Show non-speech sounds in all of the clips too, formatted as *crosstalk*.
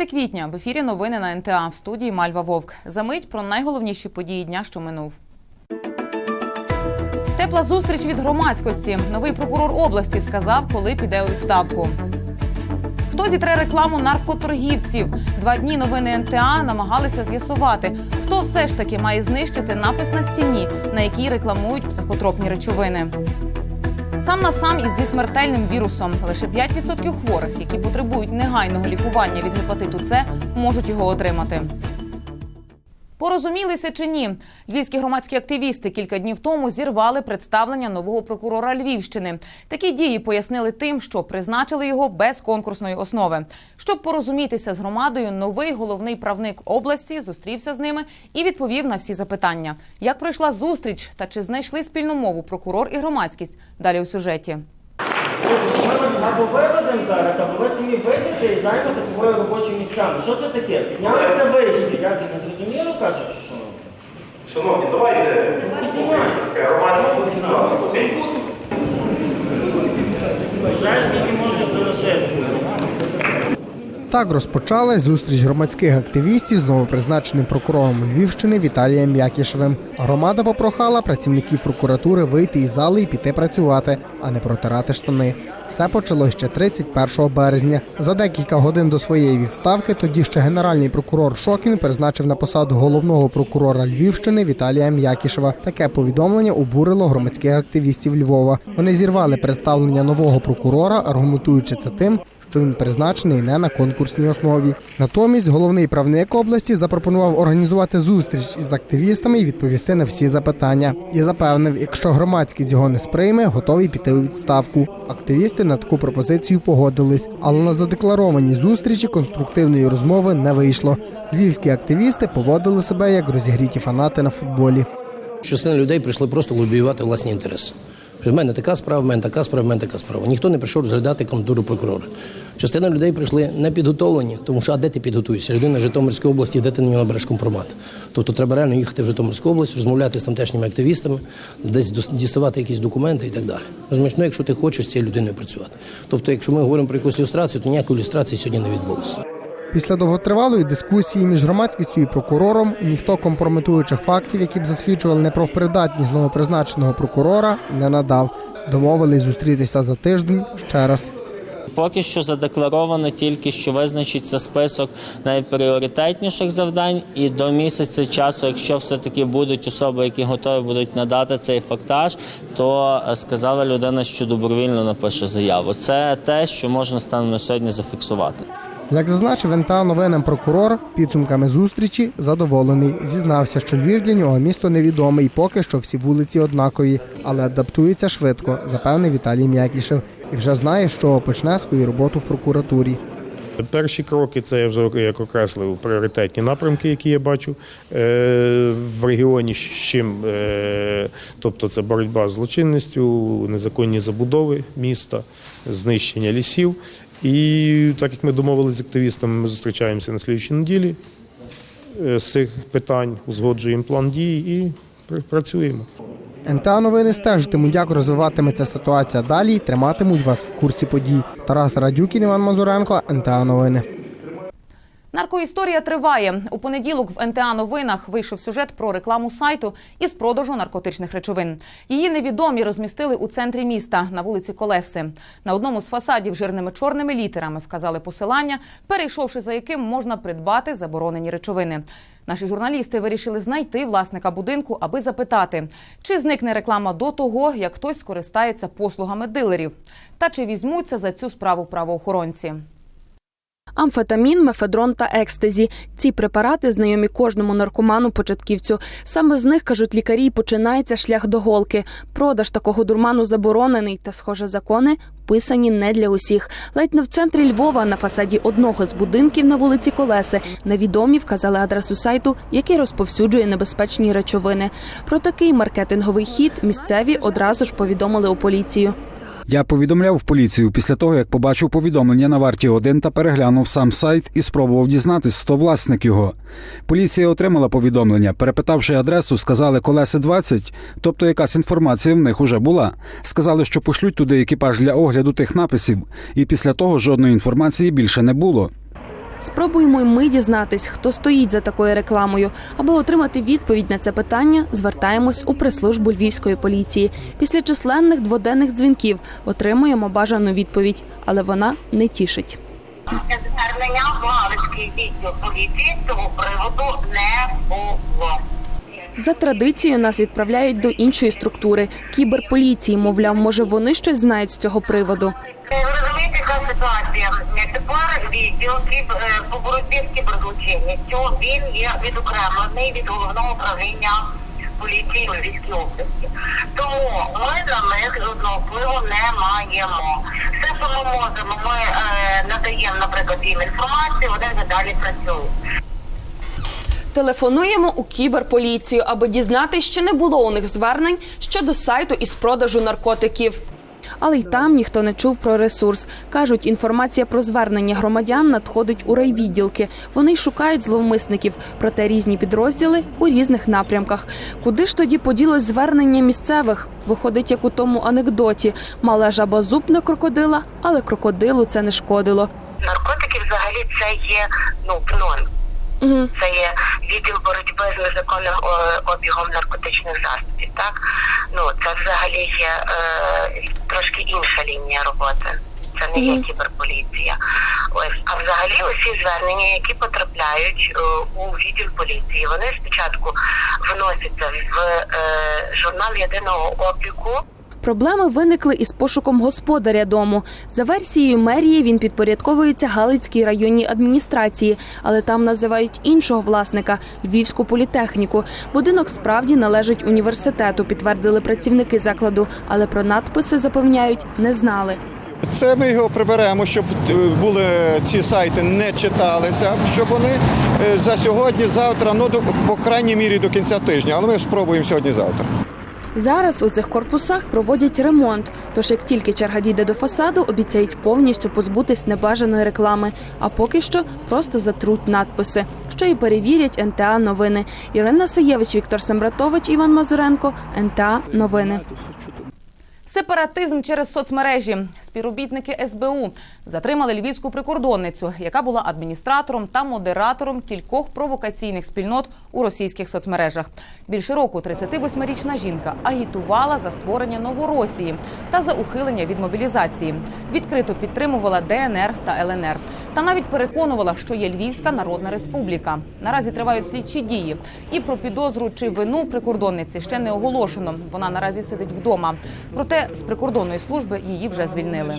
5 квітня в ефірі новини на НТА в студії Мальва Вовк. Замить про найголовніші події дня, що минув. Тепла зустріч від громадськості. Новий прокурор області сказав, коли піде у відставку. Хто зітре рекламу наркоторгівців? Два дні новини НТА намагалися з'ясувати, хто все ж таки має знищити напис на стіні, на якій рекламують психотропні речовини. Сам на сам із зі смертельним вірусом лише 5% хворих, які потребують негайного лікування від гепатиту С, можуть його отримати. Порозумілися чи ні? Львівські громадські активісти кілька днів тому зірвали представлення нового прокурора Львівщини. Такі дії пояснили тим, що призначили його без конкурсної основи. Щоб порозумітися з громадою, новий головний правник області зустрівся з ними і відповів на всі запитання. Як пройшла зустріч та чи знайшли спільну мову прокурор і громадськість? Далі у сюжеті. Ми вас або виведемо зараз, або ви самі вийдете і займете своє робоче місцями. Що це таке? Піднялися вийшли. Як не зрозуміло чи що? Шановні, давайте громадські будь ласка, окей? Пожежники можуть залишити. Так розпочалась зустріч громадських активістів з новопризначеним прокурором Львівщини Віталієм Якішевим. Громада попрохала працівників прокуратури вийти із зали і піти працювати, а не протирати штани. Все почалось ще 31 березня. За декілька годин до своєї відставки тоді ще генеральний прокурор Шокін призначив на посаду головного прокурора Львівщини Віталія М'якішева. Таке повідомлення обурило громадських активістів Львова. Вони зірвали представлення нового прокурора, аргументуючи це тим, що він призначений не на конкурсній основі. Натомість головний правник області запропонував організувати зустріч із активістами і відповісти на всі запитання. І запевнив, якщо громадськість його не сприйме, готовий піти у відставку. Активісти на таку пропозицію погодились, але на задекларованій зустрічі конструктивної розмови не вийшло. Львівські активісти поводили себе як розігріті фанати на футболі. Частина людей прийшли просто лобіювати власні інтереси. В мене така справа, в мене така справа, в мене така справа. Ніхто не прийшов розглядати кандидатуру прокурора. Частина людей прийшли не підготовлені, тому що а де ти підготуєшся? Людина Житомирської області, де ти на нього набереш компромат? Тобто треба реально їхати в Житомирську область, розмовляти з тамтешніми активістами, десь діставати якісь документи і так далі. Розумієш, ну якщо ти хочеш з цією людиною працювати. Тобто, якщо ми говоримо про якусь люстрацію, то ніякої люстрації сьогодні не відбулося. Після довготривалої дискусії між громадськістю і прокурором ніхто компрометуючих фактів, які б засвідчували неправопридатність новопризначеного прокурора, не надав. Домовились зустрітися за тиждень ще раз. Поки що задекларовано тільки, що визначиться список найпріоритетніших завдань, і до місяця часу, якщо все-таки будуть особи, які готові будуть надати цей фактаж, то е, сказала людина, що добровільно напише заяву. Це те, що можна станом на сьогодні зафіксувати. Як зазначив НТА новинам прокурор, підсумками зустрічі задоволений. Зізнався, що Львів для нього місто невідоме і поки що всі вулиці однакові, але адаптується швидко, запевнив Віталій М'якішев. І вже знає, що почне свою роботу в прокуратурі. Перші кроки це я вже як окреслив пріоритетні напрямки, які я бачу е, в регіоні. з чим, е, тобто це боротьба з злочинністю, незаконні забудови міста, знищення лісів. І так як ми домовилися з активістами, ми зустрічаємося на слідчій неділі е, з цих питань, узгоджуємо план дій і працюємо. НТА новини стежитимуть, як розвиватиметься ситуація далі і триматимуть вас в курсі подій. Тарас Радюкін, Іван Мазуренко, НТА новини. Наркоісторія триває. У понеділок в НТА новинах вийшов сюжет про рекламу сайту із продажу наркотичних речовин. Її невідомі розмістили у центрі міста на вулиці Колеси. На одному з фасадів жирними чорними літерами вказали посилання, перейшовши за яким можна придбати заборонені речовини. Наші журналісти вирішили знайти власника будинку, аби запитати, чи зникне реклама до того, як хтось скористається послугами дилерів, та чи візьмуться за цю справу правоохоронці. Амфетамін, мефедрон та екстазі. Ці препарати знайомі кожному наркоману-початківцю. Саме з них кажуть лікарі, починається шлях до голки. Продаж такого дурману заборонений, та, схоже, закони писані не для усіх. Ледь не в центрі Львова на фасаді одного з будинків на вулиці Колеси невідомі вказали адресу сайту, який розповсюджує небезпечні речовини. Про такий маркетинговий хід місцеві одразу ж повідомили у поліцію. Я повідомляв поліцію після того, як побачив повідомлення на варті 1 та переглянув сам сайт і спробував дізнатись, хто власник його. Поліція отримала повідомлення, перепитавши адресу, сказали колеси 20, тобто якась інформація в них уже була. Сказали, що пошлють туди екіпаж для огляду тих написів, і після того жодної інформації більше не було. Спробуємо й ми дізнатись, хто стоїть за такою рекламою. Аби отримати відповідь на це питання, звертаємось у прес-службу львівської поліції. Після численних дводенних дзвінків отримуємо бажану відповідь, але вона не тішить. Звернення в Галицький відділ поліції цього приводу не було. За традицією нас відправляють до іншої структури кіберполіції. Мовляв, може вони щось знають з цього приводу. Ви розумієте, яка ситуація? Тепер відділ е, по боротьбі з кіберзлочинністю він є відокремлений від головного управління поліції у Львівській області. Тому ми на них жодного впливу не маємо. Все, що ми можемо, ми е, надаємо, наприклад, їм інформацію, вони вже далі працюють. Телефонуємо у кіберполіцію, аби дізнатися, чи не було у них звернень щодо сайту із продажу наркотиків. Але й там ніхто не чув про ресурс. Кажуть, інформація про звернення громадян надходить у райвідділки. Вони й шукають зловмисників, проте різні підрозділи у різних напрямках. Куди ж тоді поділось звернення місцевих? Виходить, як у тому анекдоті: мала жаба зуб на крокодила, але крокодилу це не шкодило. Наркотики взагалі це є ну ноль. Угу. Це є відділ боротьби з незаконним обігом наркотичних засобів. Так ну це взагалі є е, трошки інша лінія роботи. Це не є кіберполіція. Ось а взагалі усі звернення, які потрапляють е, у відділ поліції, вони спочатку вносяться в е, журнал єдиного обліку. Проблеми виникли із пошуком господаря дому. За версією мерії, він підпорядковується Галицькій районній адміністрації, але там називають іншого власника Львівську політехніку. Будинок справді належить університету, підтвердили працівники закладу, але про надписи запевняють не знали. Це ми його приберемо, щоб е, були ці сайти не читалися, щоб вони е, за сьогодні, завтра, ну по крайній мірі до кінця тижня, але ми спробуємо сьогодні-завтра. Зараз у цих корпусах проводять ремонт. Тож, як тільки черга дійде до фасаду, обіцяють повністю позбутись небажаної реклами. А поки що просто затруть надписи, що і перевірять НТА новини. Ірина Саєвич, Віктор Сембратович, Іван Мазуренко, НТА новини. Сепаратизм через соцмережі. Співробітники СБУ затримали львівську прикордонницю, яка була адміністратором та модератором кількох провокаційних спільнот у російських соцмережах. Більше року 38-річна жінка агітувала за створення Новоросії та за ухилення від мобілізації. Відкрито підтримувала ДНР та ЛНР. Та навіть переконувала, що є Львівська Народна Республіка. Наразі тривають слідчі дії. І про підозру чи вину прикордонниці ще не оголошено. Вона наразі сидить вдома. Проте з прикордонної служби її вже звільнили.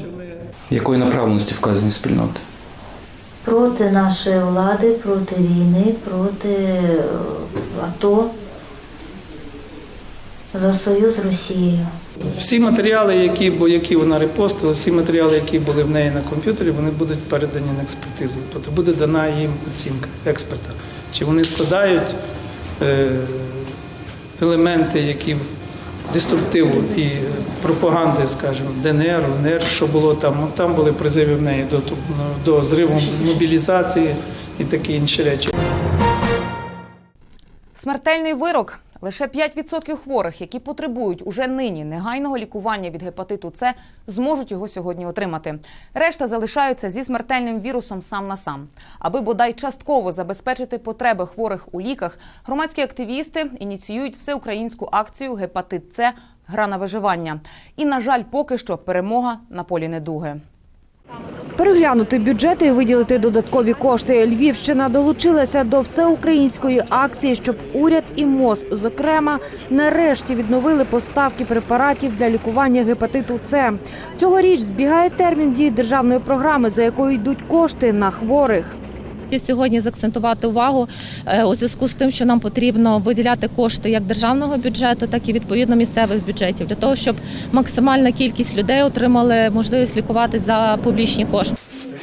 Якої направленості вказані спільноти? проти нашої влади, проти війни, проти е, АТО за союз з Росією. Всі матеріали, які, які вона репостила, всі матеріали, які були в неї на комп'ютері, вони будуть передані на експертизу. Тобто буде дана їм оцінка експерта. Чи вони складають е, елементи, які деструктиву і пропаганди, скажімо, ДНР, ЛНР, що було там. Там були призиви в неї до, до зриву мобілізації і такі інші речі. Смертельний вирок. Лише 5% хворих, які потребують уже нині негайного лікування від гепатиту С, зможуть його сьогодні отримати. Решта залишаються зі смертельним вірусом сам на сам. Аби бодай частково забезпечити потреби хворих у ліках, громадські активісти ініціюють всеукраїнську акцію Гепатит С гра на виживання. І, на жаль, поки що перемога на полі недуги. Переглянути бюджети і виділити додаткові кошти. Львівщина долучилася до всеукраїнської акції, щоб уряд і МОЗ, зокрема, нарешті відновили поставки препаратів для лікування гепатиту С. Цьогоріч збігає термін дії державної програми, за якою йдуть кошти на хворих. Сьогодні закцентувати увагу е, у зв'язку з тим, що нам потрібно виділяти кошти як державного бюджету, так і відповідно місцевих бюджетів для того, щоб максимальна кількість людей отримали можливість лікуватись за публічні кошти.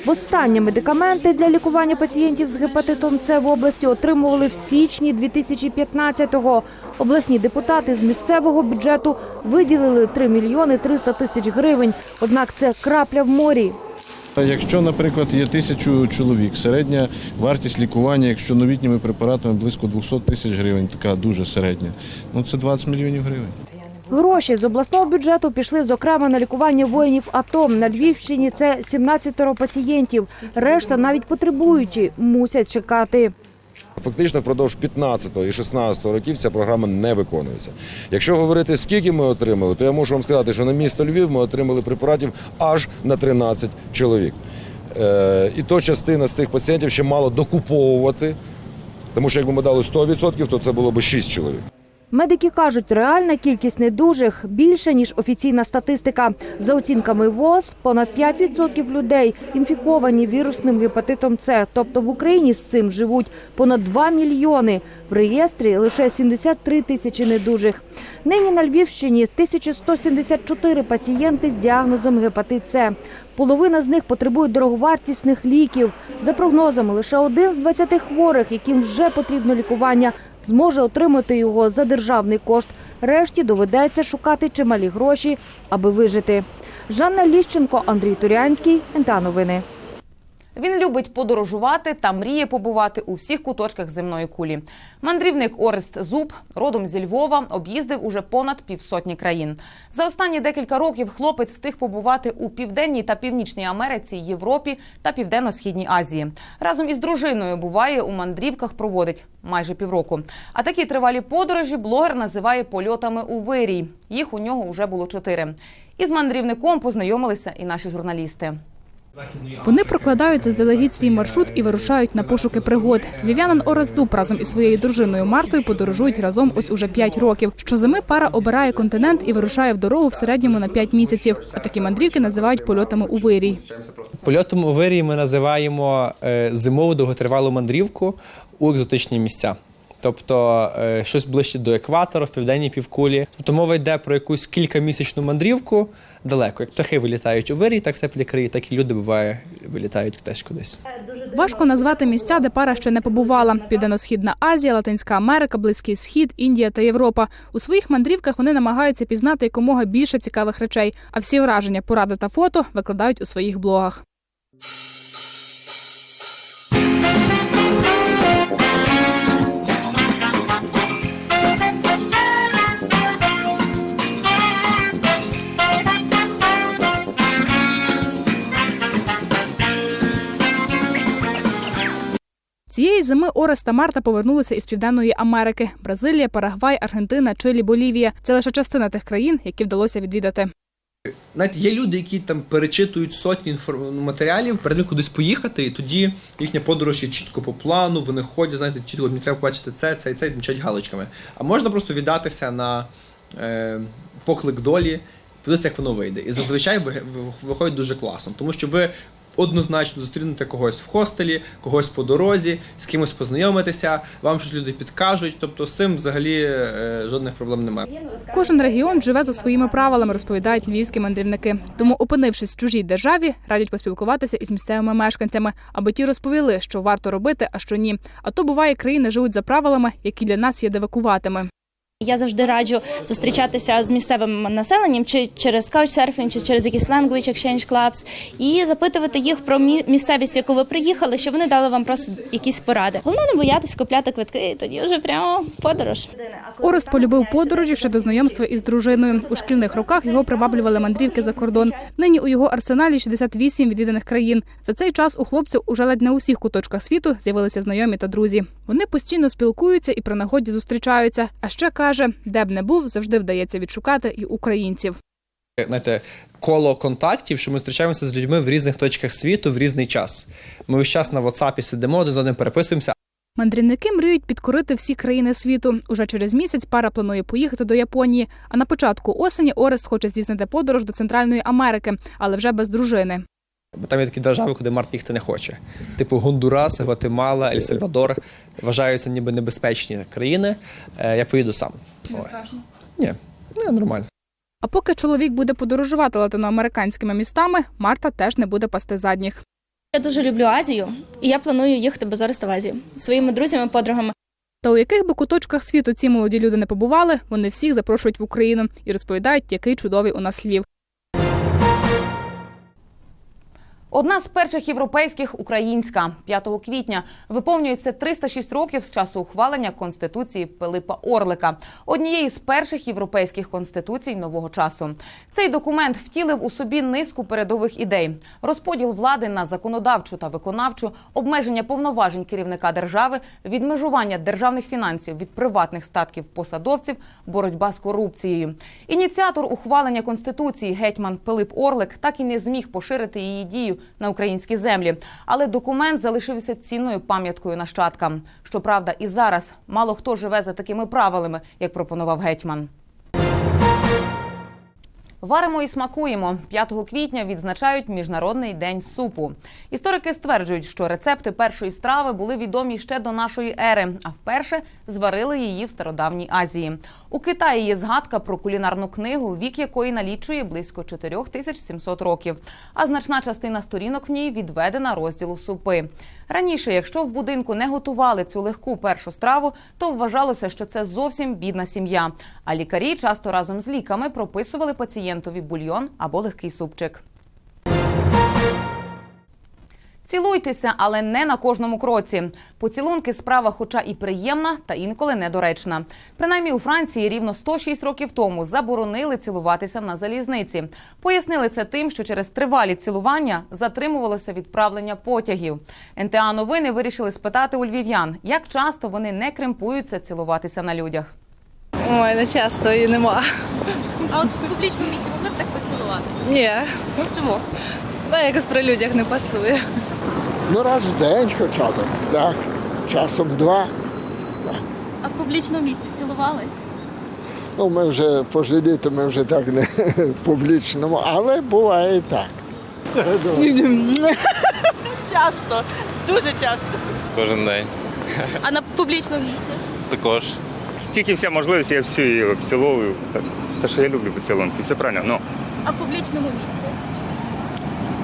Востаннє медикаменти для лікування пацієнтів з гепатитом С в області отримували в січні 2015-го. Обласні депутати з місцевого бюджету виділили 3 мільйони 300 тисяч гривень. Однак це крапля в морі. Якщо, наприклад, є тисячу чоловік, середня вартість лікування, якщо новітніми препаратами близько 200 тисяч гривень, така дуже середня, ну це 20 мільйонів гривень. Гроші з обласного бюджету пішли зокрема на лікування воїнів АТО. На Львівщині це 17 пацієнтів. Решта, навіть потребуючі, мусять чекати. Фактично впродовж 15 і 16 років ця програма не виконується. Якщо говорити, скільки ми отримали, то я можу вам сказати, що на місто Львів ми отримали препаратів аж на 13 чоловік. Е, і то частина з цих пацієнтів ще мала докуповувати, тому що якби ми дали 100%, то це було б 6 чоловік. Медики кажуть, реальна кількість недужих більше, ніж офіційна статистика. За оцінками ВОЗ, понад 5% людей інфіковані вірусним гепатитом С. Тобто в Україні з цим живуть понад 2 мільйони. В реєстрі лише 73 тисячі недужих. Нині на Львівщині 1174 пацієнти з діагнозом гепатит С. Половина з них потребує дороговартісних ліків. За прогнозами, лише один з 20 хворих, яким вже потрібно лікування, зможе отримати його за державний кошт. Решті доведеться шукати чималі гроші, аби вижити. Жанна Ліщенко, Андрій Турянський, НТА Новини. Він любить подорожувати та мріє побувати у всіх куточках земної кулі. Мандрівник Орест Зуб, родом зі Львова, об'їздив уже понад півсотні країн. За останні декілька років хлопець встиг побувати у південній та північній Америці, Європі та південно-східній Азії. Разом із дружиною буває у мандрівках, проводить майже півроку. А такі тривалі подорожі блогер називає польотами у вирій. Їх у нього вже було чотири. Із мандрівником познайомилися і наші журналісти. Вони прокладають заздалегідь свій маршрут і вирушають на пошуки пригод. Вів'янин Ораздуб разом із своєю дружиною Мартою подорожують разом ось уже 5 років. Щозими пара обирає континент і вирушає в дорогу в середньому на 5 місяців. А такі мандрівки називають польотами у вирій. Польотом у вирії ми називаємо е, зимову довготривалу мандрівку у екзотичні місця. Тобто е, щось ближче до екватора, в південній півкулі. Тобто мова йде про якусь кількамісячну мандрівку далеко. Як птахи вилітають у вирій, так в теплі краї, так і люди буває вилітають теж кудись. Важко назвати місця, де пара ще не побувала: Південно-східна Азія, Латинська Америка, Близький Схід, Індія та Європа. У своїх мандрівках вони намагаються пізнати якомога більше цікавих речей. А всі враження, поради та фото викладають у своїх блогах. Зими Орес та Марта повернулися із Південної Америки: Бразилія, Парагвай, Аргентина, Чилі, Болівія. Це лише частина тих країн, які вдалося відвідати. Знаєте, є люди, які там перечитують сотні інформ- матеріалів, перед тим кудись поїхати, і тоді їхня подорож є чітко по плану, вони ходять, знаєте, чітко мені треба побачити це, це і це, і галочками. А можна просто віддатися на е, поклик долі, подивитися, як воно вийде. І зазвичай ви- ви- виходить дуже класно, тому що ви однозначно зустрінете когось в хостелі, когось по дорозі, з кимось познайомитеся, вам щось люди підкажуть. Тобто з цим взагалі е, жодних проблем немає. Кожен регіон живе за своїми правилами, розповідають львівські мандрівники. Тому, опинившись в чужій державі, радять поспілкуватися із місцевими мешканцями, аби ті розповіли, що варто робити, а що ні. А то буває, країни живуть за правилами, які для нас є девакуватими. Я завжди раджу зустрічатися з місцевим населенням, чи через couchsurfing, чи через якісь language exchange clubs, і запитувати їх про мі- місцевість, яку ви приїхали, щоб вони дали вам просто якісь поради. Головне не боятись купляти квитки, і тоді вже прямо подорож. Орест полюбив подорожі ще до знайомства із дружиною. У шкільних роках його приваблювали мандрівки за кордон. Нині у його арсеналі 68 відвіданих країн. За цей час у хлопців уже ледь не у всіх куточках світу з'явилися знайомі та друзі. Вони постійно спілкуються і при нагоді зустрічаються. А ще каже, де б не був, завжди вдається відшукати і українців. знаєте, коло контактів, що ми зустрічаємося з людьми в різних точках світу в різний час. Ми весь час на WhatsApp сидимо, один з одним переписуємося. Мандрівники мріють підкорити всі країни світу. Уже через місяць пара планує поїхати до Японії. А на початку осені Орест хоче здійснити подорож до Центральної Америки, але вже без дружини. Бо там є такі держави, куди Март їхати не хоче. Типу Гондурас, Гватемала, Ель Сальвадор вважаються ніби небезпечні країни. Е, Я поїду сам. Ой. Ні, ну нормально. А поки чоловік буде подорожувати латиноамериканськими містами, Марта теж не буде пасти задніх. Я дуже люблю Азію, і я планую їхати без Ореста в Азію своїми друзями, подругами. Та у яких би куточках світу ці молоді люди не побували, вони всіх запрошують в Україну і розповідають, який чудовий у нас Львів. Одна з перших європейських українська 5 квітня виповнюється 306 років з часу ухвалення конституції Пилипа Орлика, однієї з перших європейських конституцій нового часу. Цей документ втілив у собі низку передових ідей: розподіл влади на законодавчу та виконавчу, обмеження повноважень керівника держави, відмежування державних фінансів від приватних статків посадовців, боротьба з корупцією. Ініціатор ухвалення конституції гетьман Пилип Орлик так і не зміг поширити її дію на українські землі, але документ залишився цінною пам'яткою нащадкам. Щоправда, і зараз мало хто живе за такими правилами, як пропонував гетьман. Варимо і смакуємо. 5 квітня відзначають Міжнародний день супу. Історики стверджують, що рецепти першої страви були відомі ще до нашої ери, а вперше зварили її в стародавній Азії. У Китаї є згадка про кулінарну книгу, вік якої налічує близько 4700 років. А значна частина сторінок в ній відведена розділу супи. Раніше, якщо в будинку не готували цю легку першу страву, то вважалося, що це зовсім бідна сім'я. А лікарі часто разом з ліками прописували пацієнтові бульйон або легкий супчик. Цілуйтеся, але не на кожному кроці. Поцілунки справа, хоча і приємна, та інколи недоречна. Принаймні у Франції рівно 106 років тому заборонили цілуватися на залізниці. Пояснили це тим, що через тривалі цілування затримувалося відправлення потягів. НТА новини вирішили спитати у львів'ян, як часто вони не кремпуються цілуватися на людях. Ой, не часто і нема. А от в публічному місці могли б так поцілуватися? Ні. Чому? Ну, якось при людях не пасує. Ну, раз в день хоча б, так. Часом два. А в публічному місці цілувались? Ну, ми вже пожилі, то ми вже так не в *laughs* публічному, але буває і так. Часто, дуже часто. Кожен день. А на публічному місці? Також. Тільки вся можливість, я всі обціловую. Та- Те, що я люблю поцілунки, все правильно. Ну, А в публічному місці?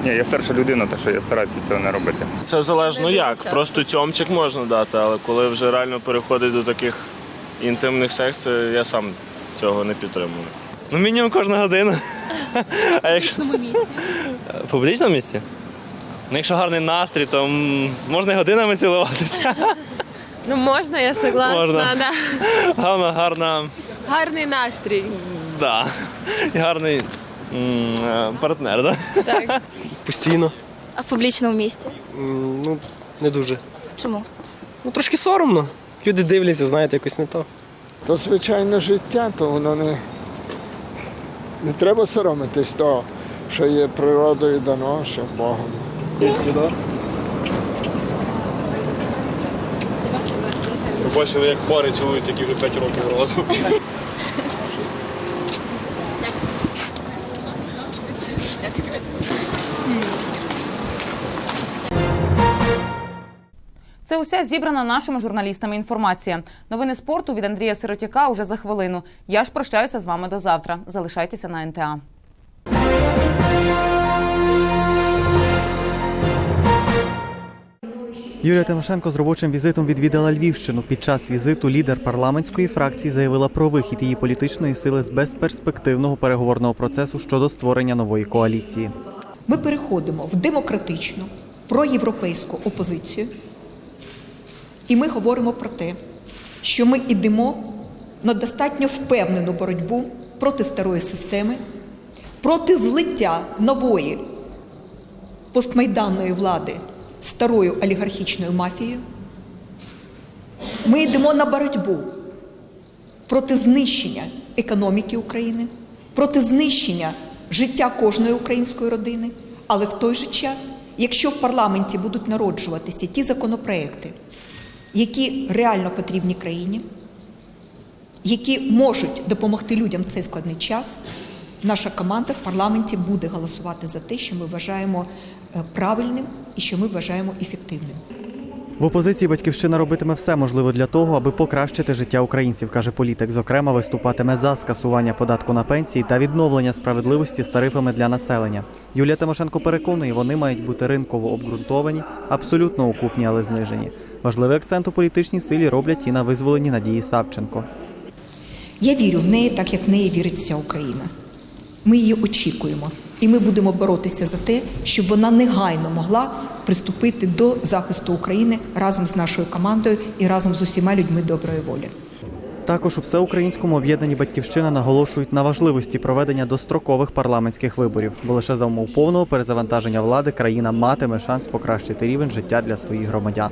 ні, я старша людина, та що я стараюся цього не робити. Це залежно як. Просто цьомчик можна дати, але коли вже реально переходить до таких інтимних секцій, я сам цього не підтримую. Ну, мінімум кожну годину. *laughs* А В якщо публічному місці? в публічному місці? Ну, якщо гарний настрій, то м, можна і годинами цілуватися. *laughs* Ну можна, я согласна. Можна. Да. Гарна, гарна, Гарний настрій. да. І гарний м, е, партнер, да? Так. Постійно. А в публічному місці? М, Ну, не дуже. Чому? Ну, трошки соромно. Люди дивляться, знаєте, якось не то. То звичайно життя, то воно не, не треба соромитись того, що є природою дано, що Богом. Бачили, як пари цілуються, які вже 5 років разом. Це уся зібрана нашими журналістами інформація. Новини спорту від Андрія Сиротяка уже за хвилину. Я ж прощаюся з вами до завтра. Залишайтеся на НТА. Юлія Тимошенко з робочим візитом відвідала Львівщину. Під час візиту лідер парламентської фракції заявила про вихід її політичної сили з безперспективного переговорного процесу щодо створення нової коаліції. Ми переходимо в демократичну, проєвропейську опозицію, і ми говоримо про те, що ми йдемо на достатньо впевнену боротьбу проти старої системи, проти злиття нової постмайданної влади старою олігархічною мафією. Ми йдемо на боротьбу проти знищення економіки України, проти знищення життя кожної української родини. Але в той же час, якщо в парламенті будуть народжуватися ті законопроекти, які реально потрібні країні, які можуть допомогти людям в цей складний час, наша команда в парламенті буде голосувати за те, що ми вважаємо правильним і що ми вважаємо ефективним. В опозиції батьківщина робитиме все можливе для того, аби покращити життя українців, каже політик. Зокрема, виступатиме за скасування податку на пенсії та відновлення справедливості з тарифами для населення. Юлія Тимошенко переконує, вони мають бути ринково обґрунтовані, абсолютно окупні, але знижені. Важливий акцент у політичній силі роблять і на визволенні Надії Савченко. Я вірю в неї так, як в неї вірить вся Україна. Ми її очікуємо. І ми будемо боротися за те, щоб вона негайно могла приступити до захисту України разом з нашою командою і разом з усіма людьми доброї волі. Також у всеукраїнському об'єднанні Батьківщина наголошують на важливості проведення дострокових парламентських виборів, бо лише за умов повного перезавантаження влади країна матиме шанс покращити рівень життя для своїх громадян.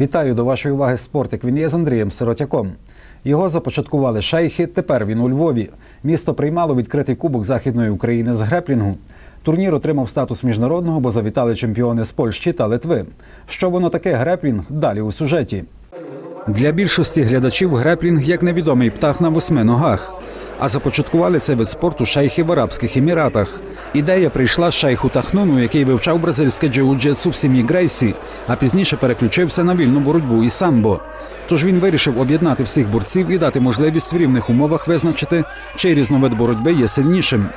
Вітаю до вашої уваги спортик. Він є з Андрієм Сиротяком. Його започаткували шейхи. Тепер він у Львові. Місто приймало відкритий кубок Західної України з греплінгу. Турнір отримав статус міжнародного, бо завітали чемпіони з Польщі та Литви. Що воно таке греплінг? Далі у сюжеті. Для більшості глядачів греплінг як невідомий птах на восьми ногах. А започаткували цей вид спорту шейхи в Арабських Еміратах. Ідея прийшла з шейху Тахнуну, який вивчав бразильське джиу-джитсу в сім'ї Грейсі, а пізніше переключився на вільну боротьбу і самбо. Тож він вирішив об'єднати всіх борців і дати можливість в рівних умовах визначити, чий різновид боротьби є сильнішим.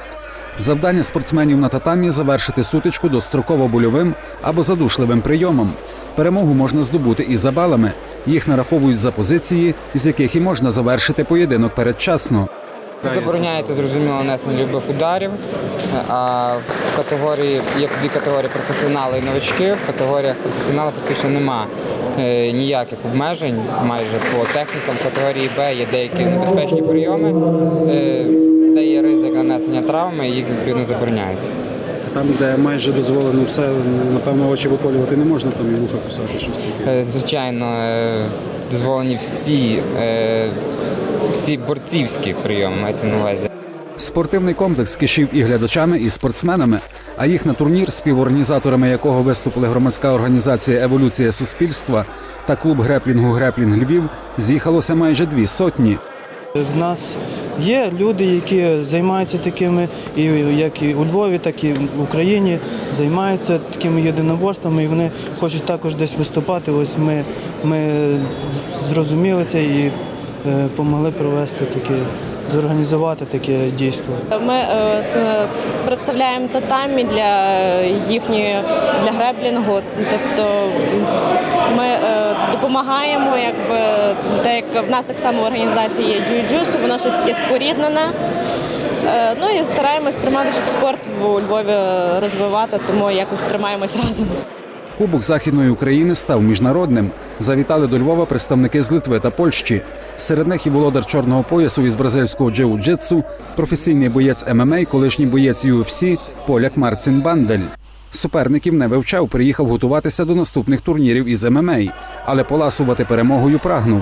Завдання спортсменів на татамі завершити сутичку достроково больовим або задушливим прийомом. Перемогу можна здобути і за балами. Їх нараховують за позиції, з яких і можна завершити поєдинок передчасно. Забороняється зрозуміло нанесення любих ударів. А в категорії є дві категорії професіонали і новачки. В категоріях професіонали фактично нема е, ніяких обмежень майже по технікам. В категорії Б є деякі небезпечні прийоми, е, де є ризик нанесення травми, їх відповідно забороняється. Там, де майже дозволено все, напевно, очі виколювати не можна, там і вуха кусати щось таке. Е, Звичайно, дозволені всі, всі борцівські прийоми мається на увазі. Спортивний комплекс кишів і глядачами, і спортсменами. А їх на турнір, співорганізаторами якого виступили громадська організація Еволюція суспільства та клуб греплінгу Греплінг Львів, з'їхалося майже дві сотні. В нас є люди, які займаються такими, і як і у Львові, так і в Україні займаються такими єдиноборствами, і вони хочуть також десь виступати. Ось ми, ми зрозуміли це і допомогли провести таке, зорганізувати таке дійство. Ми е, представляємо татамі для їхньої для греблінгу. Тобто ми е, допомагаємо, якби так як в нас так само в організації є джиу-джитсу, воно щось таке споріднене. Е, Ну і стараємось тримати, щоб спорт у Львові розвивати, тому якось тримаємось *laughs* разом. Кубок Західної України став міжнародним. Завітали до Львова представники з Литви та Польщі. Серед них і володар чорного поясу із бразильського джиу-джитсу, професійний боєць ММА, колишній боєць UFC поляк Марцин Бандель. Суперників не вивчав, приїхав готуватися до наступних турнірів із ММА, але поласувати перемогою прагнув.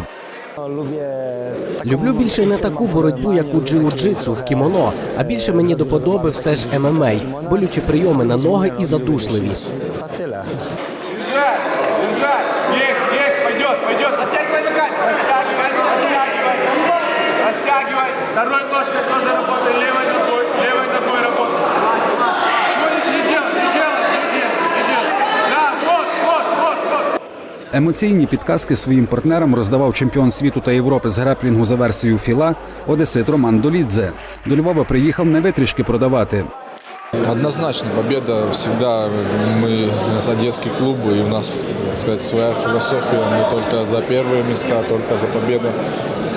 Люблю більше не таку боротьбу, як у джиу-джитсу в кімоно, а більше мені до подоби все ж ММА, болючі прийоми на ноги і задушливі. Емоційні підказки своїм партнерам роздавав чемпіон світу та Європи з греплінгу за версією філа Одесит Роман Долідзе. До Львова приїхав не витрішки продавати. Однозначно, победа всегда. Мы одесский клуб, и у нас, так сказать, своя философия. Мы только за первые места, только за победу.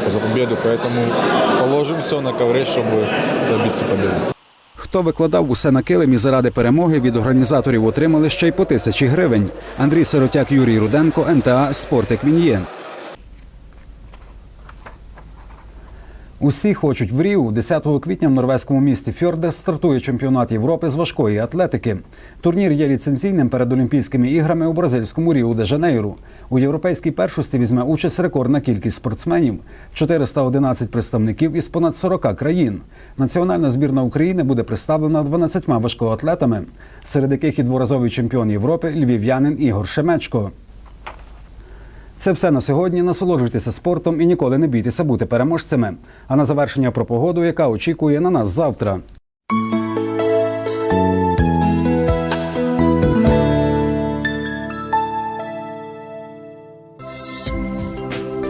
За победу, поэтому положим все на ковре, чтобы добиться победы. Хто викладав усе на килимі заради перемоги, від організаторів отримали ще й по тисячі гривень. Андрій Сиротяк, Юрій Руденко, НТА Спортик він Усі хочуть в Ріу. 10 квітня в норвезькому місті Фьорде стартує чемпіонат Європи з важкої атлетики. Турнір є ліцензійним перед Олімпійськими іграми у бразильському Ріу де Жанейру. У європейській першості візьме участь рекордна кількість спортсменів 411 представників із понад 40 країн. Національна збірна України буде представлена 12 важкоатлетами, серед яких і дворазовий чемпіон Європи львів'янин Ігор Шемечко. Це все на сьогодні. Насолоджуйтеся спортом і ніколи не бійтеся бути переможцями. А на завершення про погоду, яка очікує на нас завтра.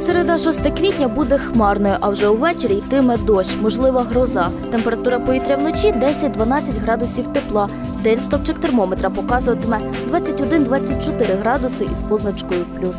Середа 6 квітня буде хмарною, а вже увечері йтиме дощ, можлива гроза. Температура повітря вночі 10-12 градусів тепла. День стопчик термометра показуватиме 21-24 градуси із позначкою плюс.